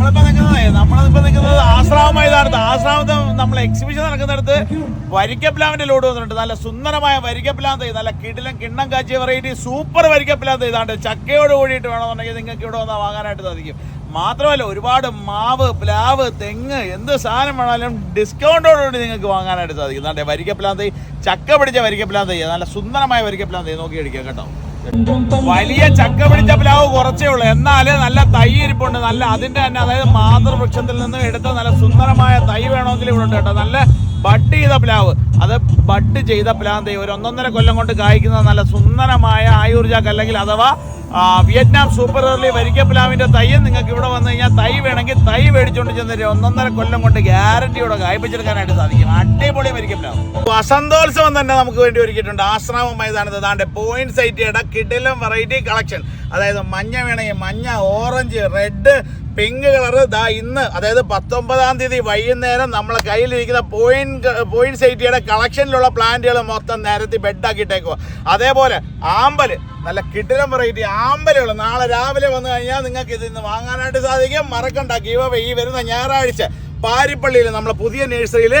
നമ്മളിപ്പോ നിൽക്കുന്നത് നമ്മളിപ്പോ നിൽക്കുന്നത് ആശ്രാമ മൈതാനത്ത്. ആശ്രാമത്തെ നമ്മൾ എക്സിബിഷൻ നടക്കുന്നിടത്ത് വരിക്കപ്പിലാവിന്റെ ലോഡ് വന്നിട്ടുണ്ട്. നല്ല സുന്ദരമായ വരിക്കപ്ലാൻ തൈ നല്ല കിടിലം കിണ്ണം കാച്ചിയ വെറൈറ്റി സൂപ്പർ വരിക്കപ്ലാൻ തൈ ഇതാണ്ട്. ചക്കയോട് കൂടിയിട്ട് വേണമെന്നുണ്ടെങ്കിൽ നിങ്ങൾക്ക് ഇവിടെ വന്നാൽ വാങ്ങാനായിട്ട് സാധിക്കും. മാത്രമല്ല ഒരുപാട് മാവ് പ്ലാവ് തെങ്ങ് എന്ത് സാധനം വേണമാലും ഡിസ്കൗണ്ടോടുകൂടി നിങ്ങൾക്ക് വാങ്ങാനായിട്ട് സാധിക്കും. അതെ വരിക്കപ്ലാൻ തൈ ചക്ക പിടിച്ച വരിക്കപ്ലാൻ തൈ നല്ല സുന്ദരമായ വരിക്കപ്ലാൻ തൈ നോക്കി അടിക്കാം കേട്ടോ. വലിയ ചക്ക പിടിച്ച പ്ലാവ് കുറച്ചേ ഉള്ളൂ. എന്നാൽ നല്ല തൈ ഇരിപ്പുണ്ട്. നല്ല അതിന്റെ തന്നെ അതായത് മാതൃവൃക്ഷത്തിൽ നിന്ന് എടുത്ത നല്ല സുന്ദരമായ തൈ വേണമെങ്കിൽ ഇവിടെ ഉണ്ട് കേട്ടോ. നല്ല ബഡ് ചെയ്ത പ്ലാവ്. അത് ബഡ് ചെയ്ത പ്ലാവ് ഒരു ഒന്നൊന്നര കൊല്ലം കൊണ്ട് കായ്ക്കുന്ന നല്ല സുന്ദരമായ ആയുർജാക്ക് അല്ലെങ്കിൽ അഥവാ വിയറ്റ്നാം സൂപ്പർ എർലി വരിക്ക പ്ലാവിന്റെ തൈയും നിങ്ങൾക്ക് ഇവിടെ വന്നു കഴിഞ്ഞാൽ തൈ വേണമെങ്കിൽ തൈ മേടിച്ചുകൊണ്ട് ചെന്നിട്ട് ഒന്നൊന്നര കൊല്ലം കൊണ്ട് ഗ്യാരണ്ടിയോടെ കായ്പിച്ചെടുക്കാനായിട്ട് സാധിക്കും. അടിപൊളി വരിക്ക പ്ലാവ് വസന്തോത്സവം തന്നെ നമുക്ക് വേണ്ടി ഒരുക്കിയിട്ടുണ്ട്. ആശ്രാമം മൈതാനത്ത് താണ്ട് പോയിന്റ് സൈറ്റിയുടെ കിടിലം വെറൈറ്റി കളക്ഷൻ അതായത് മഞ്ഞ വേണമെങ്കിൽ മഞ്ഞ ഓറഞ്ച് റെഡ് പിങ്ക് കളർ ദാ ഇന്ന് അതായത് പത്തൊമ്പതാം തീയതി വൈകുന്നേരം നമ്മളെ കയ്യിലിരിക്കുന്ന പോയിന്റ് പോയിന്റ് സൈറ്റിയുടെ കളക്ഷനിലുള്ള പ്ലാന്റുകൾ മൊത്തം നിരത്തി ബെഡാക്കിയിട്ടേക്കുക അതേപോലെ ആമ്പൽ നല്ല കിടിലം വെറൈറ്റി ആമ്പലുകൾ നാളെ രാവിലെ വന്നു കഴിഞ്ഞാൽ നിങ്ങൾക്ക് ഇത് ഇന്ന് വാങ്ങാനായിട്ട് സാധിക്കും. മറക്കണ്ട ഗീവ് ഈ വരുന്ന ഞായറാഴ്ച പാരിപ്പള്ളിയിൽ നമ്മളെ പുതിയ നഴ്സറിയിൽ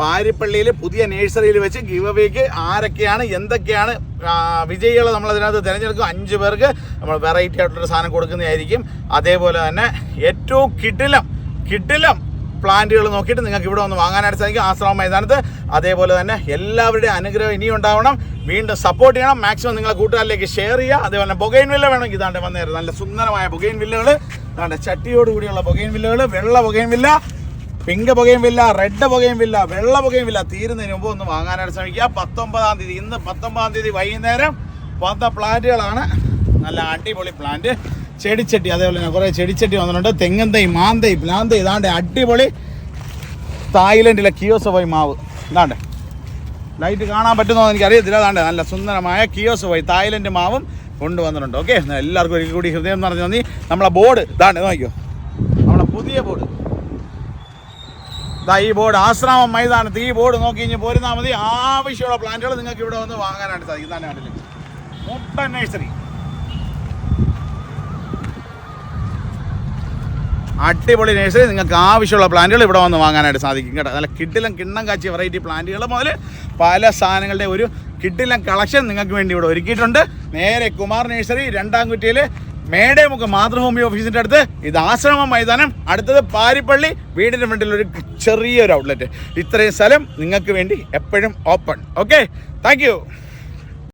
പാരിപ്പള്ളിയിൽ പുതിയ നേഴ്സറിയിൽ വെച്ച് ഗിവ് അവേക്ക് ആരൊക്കെയാണ് എന്തൊക്കെയാണ് വിജയികളെ നമ്മൾ അതിനകത്ത് തിരഞ്ഞെടുക്കും. അഞ്ച് പേർക്ക് നമ്മൾ വെറൈറ്റി ആയിട്ടുള്ളൊരു സാധനം കൊടുക്കുന്നതായിരിക്കും. അതേപോലെ തന്നെ ഏറ്റവും കിടിലം കിടിലം പ്ലാന്റുകൾ നോക്കിയിട്ട് നിങ്ങൾക്ക് ഇവിടെ വന്ന് വാങ്ങാനായിട്ട് സാധിക്കും ആശ്രമം മൈതാനത്ത്. അതേപോലെ തന്നെ എല്ലാവരുടെയും അനുഗ്രഹം ഇനിയും ഉണ്ടാവണം. വീണ്ടും സപ്പോർട്ട് ചെയ്യണം. മാക്സിമം നിങ്ങളെ കൂട്ടുകാരിലേക്ക് ഷെയർ ചെയ്യുക. അതേപോലെ തന്നെ ബൊഗൈൻ വില്ല വേണമെങ്കിൽ ഇതാണ്ട് വന്നേരം. നല്ല സുന്ദരമായ ബൊഗൈൻ വില്ലകൾ ഇതാണ്ട് ചട്ടിയോട് കൂടിയുള്ള ബൊഗൈൻ വില്ലകൾ വെള്ള ബൊഗൈൻ വില്ല പിങ്ക് പുകയും വില്ല റെഡ് പുകയും വില്ല വെള്ള പുകയും വില്ല തീരുന്നതിന് മുമ്പ് ഒന്ന് വാങ്ങാനായിട്ട് ശ്രമിക്കുക. പത്തൊമ്പതാം തീയതി ഇന്ന് പത്തൊമ്പതാം തീയതി വൈകുന്നേരം വന്ന പ്ലാന്റുകളാണ്. നല്ല അടിപൊളി പ്ലാന്റ്. ചെടിച്ചട്ടി അതേപോലെ തന്നെ കുറേ ചെടിച്ചട്ടി വന്നിട്ടുണ്ട്. തെങ്ങൻ തൈ മാന്തൈ പ്ലാന്തൈ ഇതാണ്ട് അടിപൊളി തായ്ലൻഡിലെ കിയോസോവൈ മാവ്. ഇതാണ്ട്. ലൈറ്റ് കാണാൻ പറ്റുന്നോ എന്ന് എനിക്കറിയത്തില്ല. അതാണ്ട് നല്ല സുന്ദരമായ കിയോസോവൈ തായ്ലൻഡ് മാവും കൊണ്ടുവന്നിട്ടുണ്ട്. ഓക്കെ എല്ലാവർക്കും ഒരിക്കൽ കൂടി ഹൃദയം നിറഞ്ഞു നന്ദി. നമ്മളെ ബോർഡ് ഇതാണ്ട് നോക്കിയോ നമ്മളെ പുതിയ ബോർഡ്. ദാ ഈ ബോർഡ് ആശ്രാമം മൈതാനത്ത് ഈ ബോർഡ് നോക്കി കഴിഞ്ഞ് പോരുന്നാൽ മതി. ആവശ്യമുള്ള പ്ലാന്റുകൾ നിങ്ങൾക്ക് ഇവിടെ വന്ന് വാങ്ങാനായിട്ട് സാധിക്കും തന്നെ കണ്ടില്ലേ. മുട്ട നഴ്സറി. അടിപൊളി നഴ്സറി. നിങ്ങൾക്ക് ആവശ്യമുള്ള പ്ലാന്റുകൾ ഇവിടെ വന്ന് വാങ്ങാനായിട്ട് സാധിക്കും കേട്ടോ. നല്ല കിഡിലും കിണ്ണം കാച്ചിയ വെറൈറ്റി പ്ലാന്റുകൾ മുതൽ പല സാധനങ്ങളുടെ ഒരു കിഡിലും കളക്ഷൻ നിങ്ങൾക്ക് വേണ്ടി ഇവിടെ ഒരുക്കിയിട്ടുണ്ട്. നേരെ കുമാർ നഴ്സറി രണ്ടാം കുറ്റിയിൽ മേടേമുക്ക് മാതൃഭൂമി ഓഫീസിന്റെ അടുത്ത് ഇത് ആശ്രമ മൈതാനം അടുത്തത് പാരിപ്പള്ളി വീടിന്റെ ഫ്രണ്ടിൽ ഒരു ചെറിയൊരു ഔട്ട്ലെറ്റ് ഇത്രയും സ്ഥലം നിങ്ങൾക്ക് വേണ്ടി എപ്പോഴും ഓപ്പൺ ഓക്കെ താങ്ക്